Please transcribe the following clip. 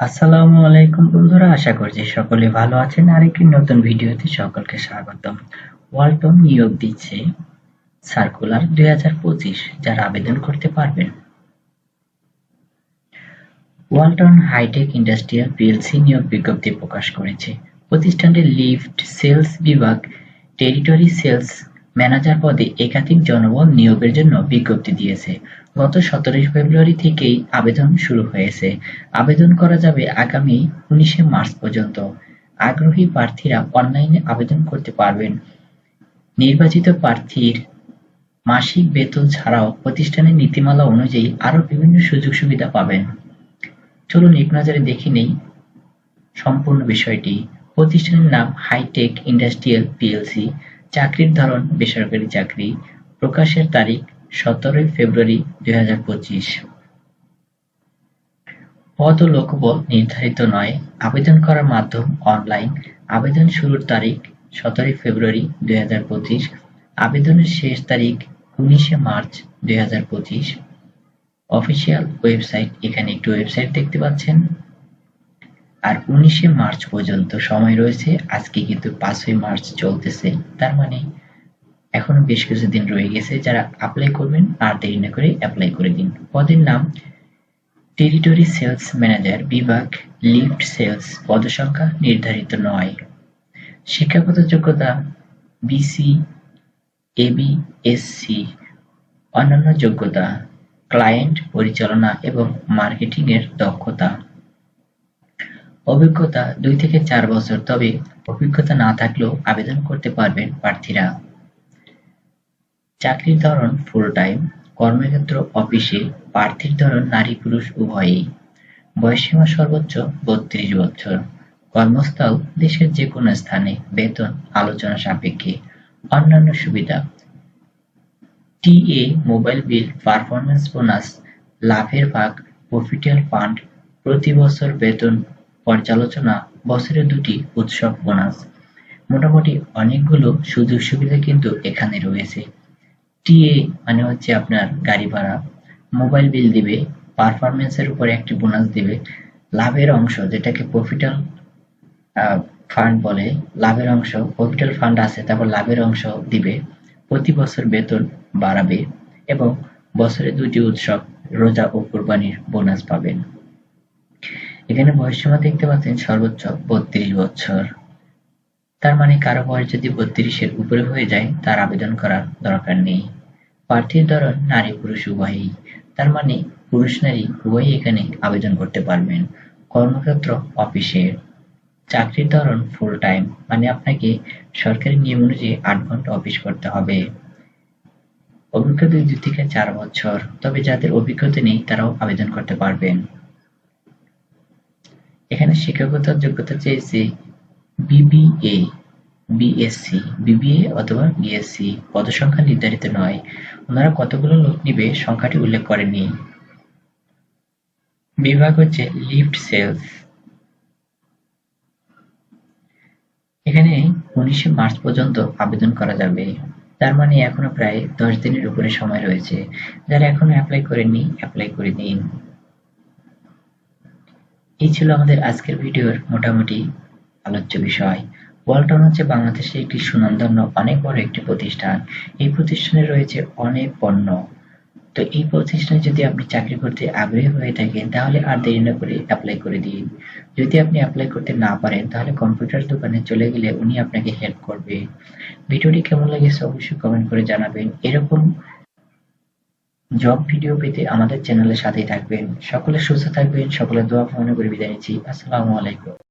আসসালামু আলাইকুম বন্ধুরা, আশা করছি সকলে ভালো আছেন। আরেকটি নতুন ভিডিওতে সকলকে স্বাগতম। ওয়ালটন নিয়োগ দিচ্ছে সার্কুলার দুই যারা আবেদন করতে পারবেন। ওয়ালটন হাইটেক ইন্ডাস্ট্রিয়াল পিএলসি নিয়োগ বিজ্ঞপ্তি প্রকাশ করেছে। প্রতিষ্ঠানটি লিফট সেলস বিভাগ, টেরিটরি সেলস ম্যানেজার পদে একাধিক জনবল নিয়োগের জন্য বিজ্ঞপ্তি দিয়েছে। গত সতেরোই ফেব্রুয়ারি থেকেই আবেদন শুরু হয়েছে। আবেদন করা যাবে আগামী উনিশে মার্চ পর্যন্ত। আগ্রহী প্রার্থীরা অনলাইনে আবেদন করতে পারবেন। নির্বাচিত প্রার্থীর মাসিক বেতন ছাড়াও প্রতিষ্ঠানের নীতিমালা অনুযায়ী আরও বিভিন্ন সুযোগ সুবিধা পাবেন। চলুন এক নজরে দেখে নেই সম্পূর্ণ বিষয়টি। প্রতিষ্ঠানের নাম হাইটেক ইন্ডাস্ট্রিয়াল পিএলসি চাকরির ধরন, বেসরকারি চাকরি, প্রকাশের তারিখ সতেরোই ফেব্রুয়ারি দুই পদ ও লোকবল নির্ধারিত নয়, আবেদন করার মাধ্যম অনলাইন আবেদন শুরুর তারিখ সতেরোই ফেব্রুয়ারি দুই হাজার পঁচিশ, আবেদনের শেষ তারিখ উনিশে মার্চ দুই হাজার পঁচিশ। অফিসিয়াল ওয়েবসাইট, এখানে একটি ওয়েবসাইট দেখতে পাচ্ছেন। আর উনিশে মার্চ পর্যন্ত সময় রয়েছে। আজকে কিন্তু পাঁচই মার্চ চলতেছে। তার মানে এখনও বেশ কিছুদিন রয়ে গেছে। যারা অ্যাপ্লাই করবেন, আর দেরি না করে অ্যাপ্লাই করে দিন। পদের নাম টেরিটরি সেলস ম্যানেজার বিভাগ লিফট সেলস পদসংখ্যা নির্ধারিত নয়। শিক্ষাগত যোগ্যতা বিসি এবি এসসি অন্যান্য যোগ্যতা ক্লায়েন্ট পরিচালনা এবং মার্কেটিং এর দক্ষতা। অভিজ্ঞতা দুই থেকে চার বছর, তবে অভিজ্ঞতা না থাকলেও আবেদন করতে পারবেন প্রার্থীরা। চাকরির ধরন ফুল টাইম কর্মক্ষেত্র অফিসে প্রার্থীর ধরন নারী পুরুষ উভয়েই। বয়সীমা সর্বোচ্চ বত্রিশ বছর। কর্মস্থল দেশের যে কোনো স্থানে বেতন আলোচনা সাপেক্ষে। অন্যান্য সুবিধা। TA mobile bill performance bonus লাভের ভাগ প্রফিটিয়াল ফান্ড প্রতি বছর বেতন পর্যালোচনা বছরে দুটি উৎসব বোনাস। মোটামুটি অনেকগুলো সুযোগ সুবিধা কিন্তু এখানে রয়েছে। টিএ মানে হচ্ছে আপনার গাড়ি ভাড়া। মোবাইল বিল দিবে পারফরমেন্সের উপরে একটি বোনাস দিবে। লাভের অংশ, যেটাকে প্রফিটাল ফান্ড বলে, লাভের অংশ, প্রফিটাল ফান্ড আছে, তারপর লাভের অংশ দিবে। প্রতি বছর বেতন বাড়াবে এবং বছরে দুটি উৎসব রোজা ও কোরবানির বোনাস পাবেন। এখানে বয়সসীমা দেখতে পাচ্ছেন সর্বোচ্চ বত্রিশ বছর। তার মানে কারও বয়স যদি বত্রিশের উপরে হয়ে যায়, তার আবেদন করার দরকার নেই। প্রার্থীর ধরন নারী, পুরুষ, উভয়ই। তার মানে পুরুষ, নারী উভয়ই এখানে আবেদন করতে পারবেন। কর্মক্ষেত্র অফিসে। চাকরির ধরন ফুল টাইম মানে আপনাকে সরকারি নিয়ম অনুযায়ী আট ঘণ্টা অফিস করতে হবে। অভিজ্ঞতা দুই থেকে চার বছর, তবে যাদের অভিজ্ঞতা নেই, তারাও আবেদন করতে পারবেন। এখানে শিক্ষাগত যোগ্যতা চেয়েছে বিবিএ বিএসসি বিবিএ অথবা বিএসসি পদসংখ্যা নির্ধারিত নয়। ওনারা কতগুলো লোক নিবে সংখ্যাটি উল্লেখ করেননি। বিভাগ হচ্ছে লিফট সেলস এখানে উনিশে মার্চ পর্যন্ত আবেদন করা যাবে। তার মানে এখনও প্রায় দশ দিনের উপরে সময় রয়েছে। যারা এখনও অ্যাপ্লাই করেননি অ্যাপ্লাই করে দিন এই ছিল আমাদের আজকের ভিডিওর মোটামুটি আলোচ্য বিষয়। ওয়ালটন হচ্ছে বাংলাদেশের একটি সুনামধন্য, অনেক বড় একটি প্রতিষ্ঠান। এই প্রতিষ্ঠানে রয়েছে অনেক পণ্য। তো এই প্রতিষ্ঠানে যদি আপনি চাকরি করতে আগ্রহী হয়ে থাকেন, তাহলে আর দেরি না করে অ্যাপ্লাই করে দিন। যদি আপনি অ্যাপ্লাই করতে না পারেন, তাহলে কম্পিউটার দোকানে চলে গেলে উনি আপনাকে হেল্প করবে। ভিডিওটি কেমন লেগেছে অবশ্যই কমেন্ট করে জানাবেন। এরকম জব ভিডিও পেতে আমাদের চ্যানেলের সাথেই থাকবেন। সকলে সুস্থ থাকবেন, সকলে দোয়া কামনা করে বিদায় নিচ্ছি। আসসালামু আলাইকুম।